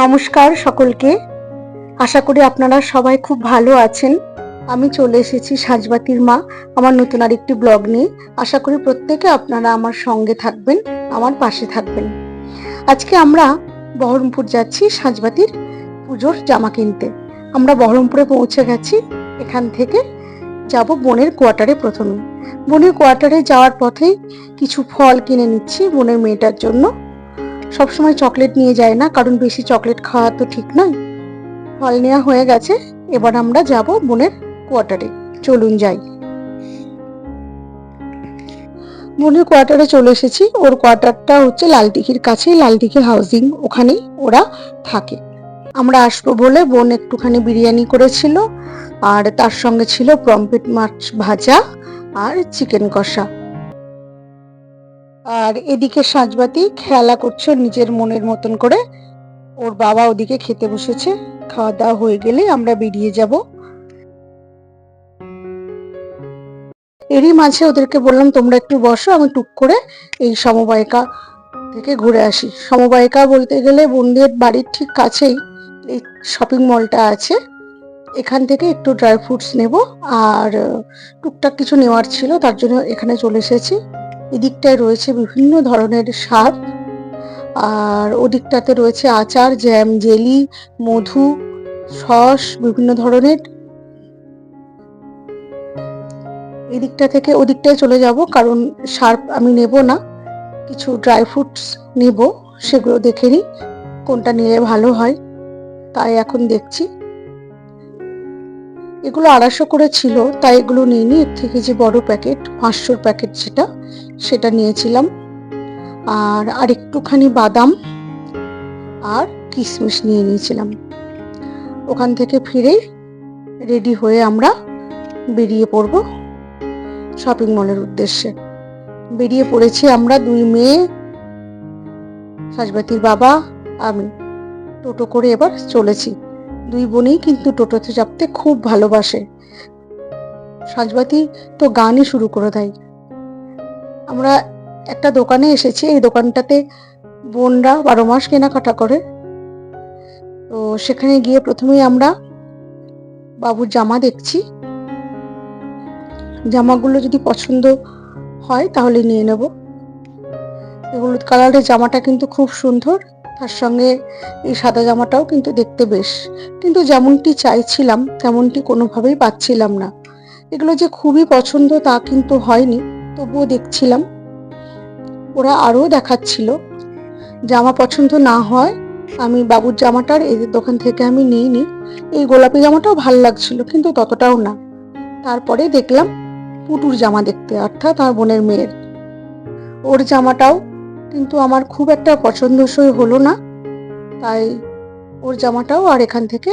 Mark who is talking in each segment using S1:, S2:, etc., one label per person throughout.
S1: নমস্কার সকলকে। আশা করি আপনারা সবাই খুব ভালো আছেন। আমি চলে এসেছি সাজবাতির মা, আমার নতুন আরেকটি ব্লগ নিয়ে। আশা করি প্রত্যেকে আপনারা আমার সঙ্গে থাকবেন, আমার পাশে থাকবেন। আজকে আমরা বহরমপুর যাচ্ছি সাজবাতির পুজোর জামা কিনতে। আমরা বহরমপুরে পৌঁছে গেছি, এখান থেকে যাব বোনের কোয়ার্টারে প্রথমে। বোনের কোয়ার্টারে যাওয়ার পথে কিছু ফল কিনে নিচ্ছি বোনের মেয়েটার জন্য। সবসময় চকলেট নিয়ে যায় না, কারণ বেশি চকলেট খাওয়া তো ঠিক নয়। ফল নেওয়া হয়ে গেছে, এবার আমরা যাব বোনের কোয়ার্টারে। চলুন যাই। বোনের কোয়ার্টারে চলে এসেছি। ওর কোয়ার্টারটা হচ্ছে লালদিঘির কাছেই লালদিঘি হাউজিং ওখানেই ওরা থাকে। আমরা আসব বলে বোন একটুখানি বিরিয়ানি করেছিল, আর তার সঙ্গে ছিল পম্পেট মাছ ভাজা আর চিকেন কষা। আর এদিকে সাজবাতি খেলা করছে নিজের মনের মতন করে। ওর বাবা ওদিকে খেতে বসেছে। খাওয়া দাওয়া হয়ে গেলে আমরা বেরিয়ে যাব। এরই মাঝে ওদেরকে বললাম, তোমরা একটু বসো, আমি টুক করে এই সমবায়িকা থেকে ঘুরে আসি। সমবায়িকা বলতে গেলে বোনদের বাড়ির ঠিক কাছেই এই শপিং মলটা আছে। এখান থেকে একটু ড্রাই ফ্রুটস নেব। আর টুকটাক কিছু নেওয়ার ছিল, তার জন্য এখানে চলে এসেছি। এদিকটায় রয়েছে বিভিন্ন ধরনের স্বাদ। আর ওদিকটাতে রয়েছে আচার জ্যাম জেলি মধু, সস, বিভিন্ন ধরনের। এদিকটা থেকে ওদিকটায় চলে যাব, কারণ শার্প আমি নেব না। কিছু ড্রাই ফ্রুটস নেব, সেগুলো দেখে নিই, কোনটা নিলে ভালো হয়। তাই এখন দেখছি। এগুলো আড়াইশো করে ছিল, তাই এগুলো নিইনি। এর থেকে যে বড় প্যাকেট, পাঁচশোর প্যাকেট যেটা সেটা নিয়েছিলাম। আর আর একটুখানি বাদাম আর কিশমিশ নিয়ে নিয়েছিলাম। ওখান থেকে ফিরে রেডি হয়ে আমরা বেরিয়ে পড়ব শপিং মলের উদ্দেশ্যে। বেরিয়ে পড়েছি আমরা দুই মেয়ে, সাজবাতির বাবা, আমি। টোটো করে এবার চলেছি। দুই বোনেই কিন্তু টোটোতে চাপতে খুব ভালোবাসে। সাজবাতি তো গানই শুরু করে দেয়। আমরা একটা দোকানে এসেছি, এই দোকানটাতে বোনরা বারো মাস কেনাকাটা করে। তো সেখানে গিয়ে প্রথমেই আমরা বাবুর জামা দেখছি। জামাগুলো যদি পছন্দ হয় তাহলে নিয়ে নেব। হলুদ কালারের জামাটা কিন্তু খুব সুন্দর, তার সঙ্গে এই সাদা জামাটাও কিন্তু দেখতে বেশ। কিন্তু যেমনটি চাইছিলাম, তেমনটি কোনোভাবেই পাচ্ছিলাম না। এগুলো যে খুবই পছন্দ তা কিন্তু হয়নি। তবুও দেখছিলাম। ওরা আরও দেখাচ্ছিল। জামা পছন্দ না হয়, আমি বাবুর জামাটার এদের দোকান থেকে আমি নিইনি, এই গোলাপি জামাটাও ভালো লাগছিল, কিন্তু ততটাও না। তারপরে দেখলাম পুটুর জামা দেখতে, অর্থাৎ আমার বোনের মেয়ের। ওর জামাটাও কিন্তু আমার খুব একটা পছন্দসই হলো না, তাই ওর জামাটাও আর এখান থেকে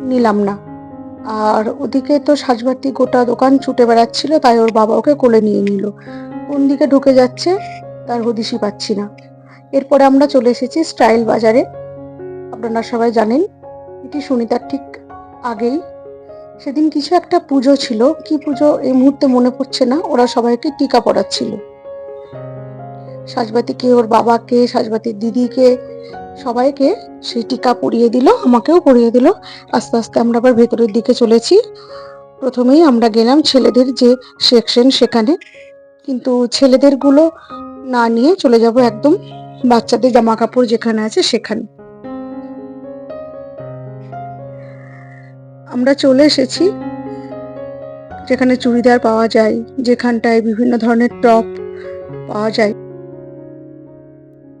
S1: নিলাম না। আর ওদিকে তো সাজবাতি গোটা দোকান ছুটে বেড়াচ্ছিল, তাই ওর বাবা ওকে কোলে নিয়ে নিল। কোন দিকে ঢুকে যাচ্ছে, তার হদিশই পাচ্ছি না। এরপরে আমরা চলে এসেছি স্টাইল বাজারে। আপনারা সবাই জানেন, এটি সুনিতার ঠিক আগেই। সেদিন কিছু একটা পুজো ছিল, কি পুজো এই মুহূর্তে মনে পড়ছে না, ওরা সবাইকে টিকা পড়াচ্ছিল সাজবাতিকে ওর বাবাকে সাজবাতির দিদিকে সবাইকে সেই টিকা পরিয়ে দিল, আমাকেও পরিয়ে দিল। আস্তে আস্তে আমরা আবার ভেতরের দিকে চলেছি। প্রথমেই আমরা গেলাম ছেলেদের যে সেকশন সেখানে। কিন্তু ছেলেদেরগুলো না নিয়ে চলে যাব একদম বাচ্চাদের জামা কাপড় যেখানে আছে সেখানে। আমরা চলে এসেছি যেখানে চুড়িদার পাওয়া যায়, যেখানটায় বিভিন্ন ধরনের টপ পাওয়া যায়।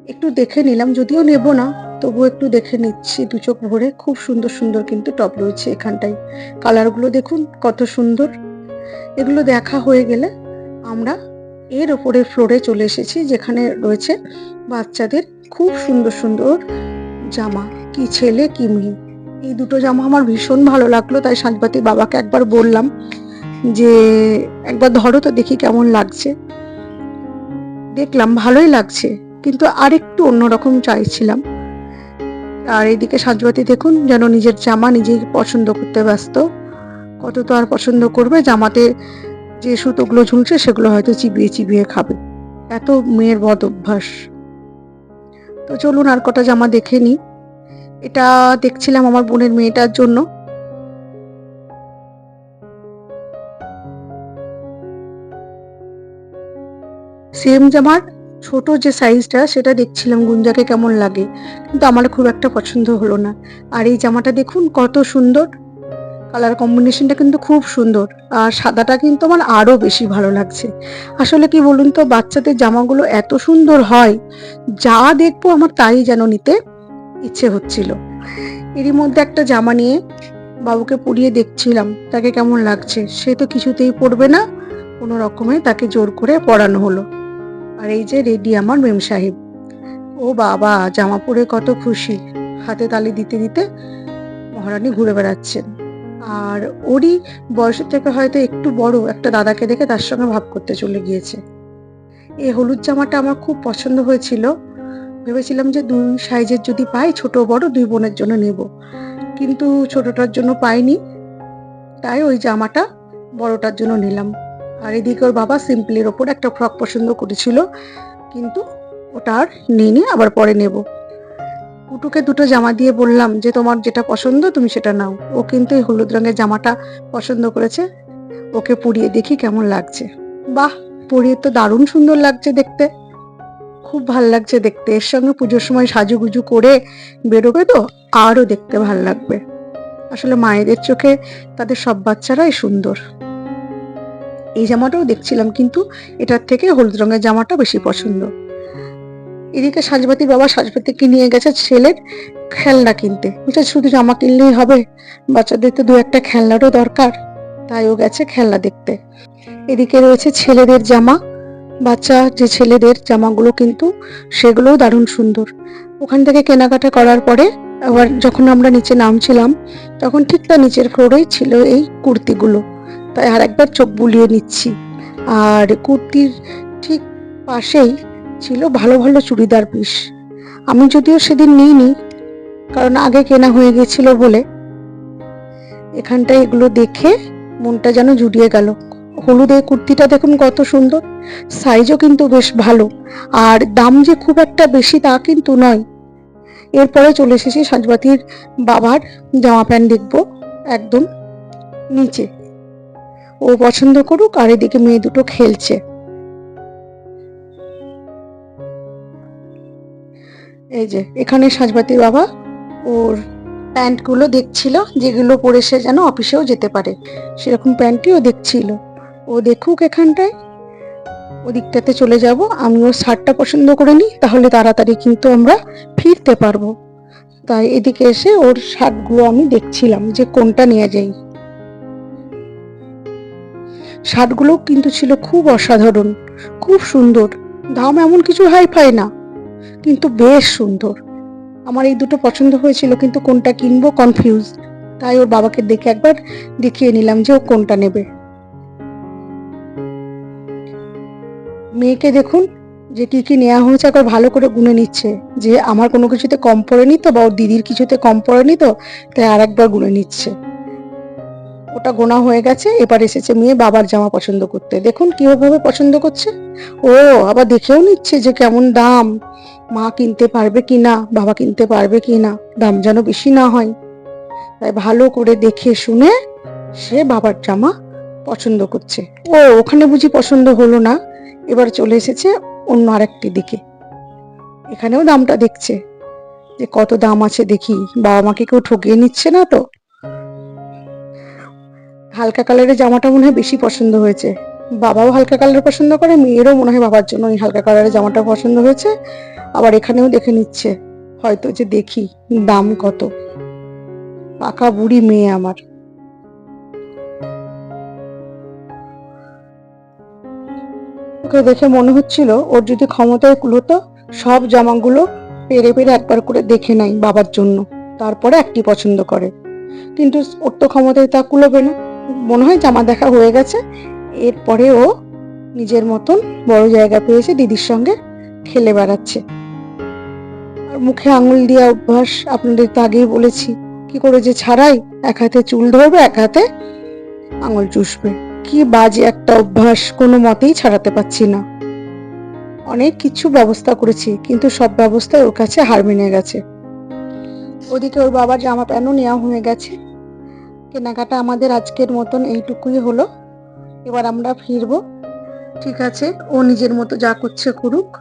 S1: একটু দেখে নিলাম, যদিও নেব না, তবুও একটু দেখে নিচ্ছি। দু চোখ ভরে খুব সুন্দর সুন্দর কিন্তু টপ রয়েছে এখানটায়। কালারগুলো দেখুন, কত সুন্দর। এগুলো দেখা হয়ে গেলে আমরা এর ওপরে ফ্লোরে চলে এসেছি, যেখানে রয়েছে বাচ্চাদের খুব সুন্দর সুন্দর জামা। কি ছেলে, কি মেয়ে। এই দুটো জামা আমার ভীষণ ভালো লাগল, তাই সাজবাতি বাবাকে একবার বললাম যে, একবার ধরো তো দেখি কেমন লাগছে। দেখলাম, ভালোই লাগছে। কিন্তু আরেকটু অন্যরকম চাইছিলাম। আর এইদিকে সাজবাতি দেখুন, যেন নিজের জামা নিজেই পছন্দ করতে ব্যস্ত। কত তো আর পছন্দ করবে, জামাতে যে সুতোগুলো ঝুলছে সেগুলো হয়তো চিবিয়ে চিবিয়ে খাবে। এত মেয়ের বদ অভ্যাস তো চলুন আর কটা জামা দেখে নিই। এটা দেখছিলাম আমার বোনের মেয়েটার জন্য। সেম জামার ছোট যে সাইজটা সেটা দেখছিলাম গুঞ্জাকে কেমন লাগে। কিন্তু আমার খুব একটা পছন্দ হলো না। আর এই জামাটা দেখুন কত সুন্দর। কালার কম্বিনেশনটা কিন্তু খুব সুন্দর। আর সাদাটা কিন্তু আমার আরও বেশি ভালো লাগছে। আসলে কি বলুন তো, বাচ্চাদের জামাগুলো এত সুন্দর হয়। যা দেখব আমার তাই যেন নিতে ইচ্ছে হচ্ছিল। এরই মধ্যে একটা জামা নিয়ে বাবুকে পরিয়ে দেখছিলাম। তাকে কেমন লাগছে? সে তো কিছুতেই পরবে না। কোনো রকমে তাকে জোর করে পরানো হলো। আর এই যে রেডি আমার মেম সাহেব। ও বাবা জামা পরে কত খুশি। হাতে তালি দিতে দিতে মহারানী ঘুরে বেড়াচ্ছেন। আর ওরই বয়সের থেকে হয়তো একটু বড় একটা দাদাকে দেখে তার সঙ্গে ভাব করতে চলে গিয়েছে। এই হলুদ জামাটা আমার খুব পছন্দ হয়েছিল। ভেবেছিলাম যে দুই সাইজের যদি পাই, ছোট বড়, দুই বোনের জন্য নেব। কিন্তু ছোটটার জন্য পাইনি। তাই ওই জামাটা বড়টার জন্য নিলাম। আর এদিকে ওর বাবা সিম্পলের ওপর একটা ফ্রক পছন্দ করেছিল, কিন্তু ওটা আর নিয়ে নিয়ে আবার পরে নেব। কুটুকে দুটো জামা দিয়ে বললাম যে, তোমার যেটা পছন্দ তুমি সেটা নাও। ও কিন্তু এই হলুদ রঙের জামাটা পছন্দ করেছে। ওকে পরিয়ে দেখি কেমন লাগছে। বাহ, পরিয়ে তো দারুণ সুন্দর লাগছে দেখতে। খুব ভালো লাগছে দেখতে। এর সঙ্গে পুজোর সময় সাজুগুজু করে বেরোবে তো, আরও দেখতে ভালো লাগবে। আসলে মায়েদের চোখে তাদের সব বাচ্চারাই সুন্দর। এই জামাটাও দেখছিলাম, কিন্তু এটার থেকে হলুদ রঙের জামাটা বেশি পছন্দ। এদিকে সাজবাতির বাবা সাজবাতিকে নিয়ে গেছে ছেলের খেলনা কিনতে। বুঝছে শুধু জামা কিনলেই হবে, বাচ্চাদের তো দু একটা খেলনারও দরকার। তাই ও গেছে খেলনা দেখতে। এদিকে রয়েছে ছেলেদের জামা। বাচ্চা, যে ছেলেদের জামাগুলো কিন্তু সেগুলোও দারুণ সুন্দর। ওখান থেকে কেনাকাটা করার পরে আবার যখন আমরা নিচে নামছিলাম, তখন ঠিক তার নিচের ফ্লোরেই ছিল এই কুর্তিগুলো। তাই আর একবার চোখ বুলিয়ে নিচ্ছি। আর কুর্তির ঠিক পাশেই ছিল ভালো ভালো চুড়িদার পিস। আমি যদিও সেদিন নিইনি, কারণ আগে কেনা হয়ে গেছিল বলে। এখানটায় এগুলো দেখে মনটা যেন জুড়িয়ে গেল। হলুদ কুর্তিটা দেখুন কত সুন্দর সাইজও কিন্তু বেশ ভালো। আর দাম যে খুব একটা বেশি তা কিন্তু নয়। এরপরে চলে এসেছি সাজবাতির বাবার জামা প্যান্ট দেখব, একদম নিচে। ও পছন্দ করুক আর এদিকে মেয়ে দুটো খেলছে। এই যে, এখানে সাজবাতির বাবা ওর প্যান্টগুলো দেখছিল, যেগুলো পরে সে যেন অফিসেও যেতে পারে। সেরকম প্যান্টটিও দেখছিল। ও দেখুক এখানটায়, ওদিকটাতে চলে যাব। আমি ওর শার্টটা পছন্দ করে নিই, তাহলে তাড়াতাড়ি কিন্তু আমরা ফিরতে পারব। তাই এদিকে এসে ওর শার্টগুলো আমি দেখছিলাম যে কোনটা নিয়ে যাই শার্টগুলো কিন্তু ছিল খুব অসাধারণ, খুব সুন্দর। দাম এমন কিছু হাই ফাই না, কিন্তু বেশ সুন্দর। আমার এই দুটো পছন্দ হয়েছিল, কিন্তু কোনটা কিনবো কনফিউজ তাই ওর বাবাকে দেখে একবার দেখিয়ে নিলাম যে ও কোনটা নেবে। মেয়েকে দেখুন যে কি কি নেওয়া হয়েছে, একবার ভালো করে গুনে নিচ্ছে। যে আমার কোনো কিছুতে কম পড়েনি তো, বা ওর দিদির কিছুতে কম পড়েনি তো, তাই আর একবার গুনে নিচ্ছে। ওটা গোনা হয়ে গেছে, এবার এসেছে মেয়ে বাবার জামা পছন্দ করতে। দেখুন কীভাবে পছন্দ করছে। ও আবার দেখেও নিচ্ছে যে কেমন দাম। মা কিনতে পারবে কি না বাবা কিনতে পারবে কি না দাম যেন বেশি না হয়। তাই ভালো করে দেখে শুনে সে বাবার জামা পছন্দ করছে। ও ওখানে বুঝি পছন্দ হলো না। এবার চলে এসেছে অন্য আরেকটি দিকে। এখানেও দামটা দেখছে। যে কত দাম আছে দেখি। বাবা মাকে কেউ ঠকিয়ে নিচ্ছে না তো? হালকা কালারের জামাটা মনে হয় বেশি পছন্দ হয়েছে। বাবাও হালকা কালার পছন্দ করে, মেয়েরও মনে হয় বাবার জন্য এই হালকা কালারের জামাটা পছন্দ হয়েছে। আবার এখানেও দেখে নিচ্ছে, হয়তো যে দেখি দাম কত। পাকা বুড়ি মেয়ে আমার। ওকে দেখে মনে হচ্ছিল, ওর যদি ক্ষমতায় কুলোতো সব জামাগুলো পেরে পেরে একবার করে দেখে নাই বাবার জন্য, তারপরে একটি পছন্দ করে। কিন্তু ওর তো ক্ষমতায় তা কুলোবে না। মনে হয় জামা দেখা হয়ে গেছে। এরপরে ও নিজের মতন বড় জায়গা পেয়েছে দিদির সঙ্গে খেলে বেড়াচ্ছে। আর মুখে আঙুল দেওয়া অভ্যাস আপনাদের তো আগেই বলেছি। কি করে যে ছাড়াই এক হাতে চুল ধরবে, এক হাতে আঙুল চুষবে। কি বাজে একটা অভ্যাস, কোনো মতেই ছাড়াতে পারছি না। অনেক কিছু ব্যবস্থা করেছি, কিন্তু সব ব্যবস্থায় ওর কাছে হার মেনে গেছে। ওদিকে ওর বাবার জামা প্যান্টও নেওয়া হয়ে গেছে। কেনাকাটা আমাদের আজকের মতন এইটুকুই হলো। এবার আমরা ফিরবো। ঠিক আছে, ও নিজের মতো যা করছে করুক।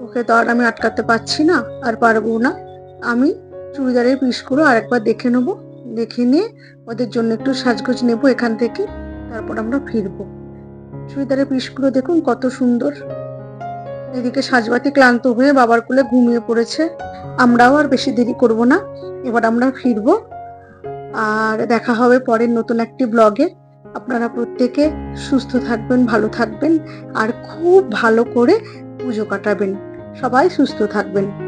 S1: ওকে তো আর আমি আটকাতে পারছি না, আর পারব না। আমি চুড়িদারের পিসগুলো আরেকবার দেখে নেব। দেখে নিয়ে ওদের জন্য একটু সাজগোজ নেব এখান থেকে। তারপর আমরা ফিরবো। চুড়িদারের পিসগুলো দেখুন কত সুন্দর। এদিকে সাজবাতি ক্লান্ত হয়ে বাবার কোলে ঘুমিয়ে পড়েছে। আমরাও আর বেশি দেরি করব না। এবার আমরা ফিরবো। আর দেখা হবে পরের নতুন একটি ব্লগে। আপনারা প্রত্যেকে সুস্থ থাকবেন, ভালো থাকবেন, আর খুব ভালো করে পুজো কাটাবেন। সবাই সুস্থ থাকবেন।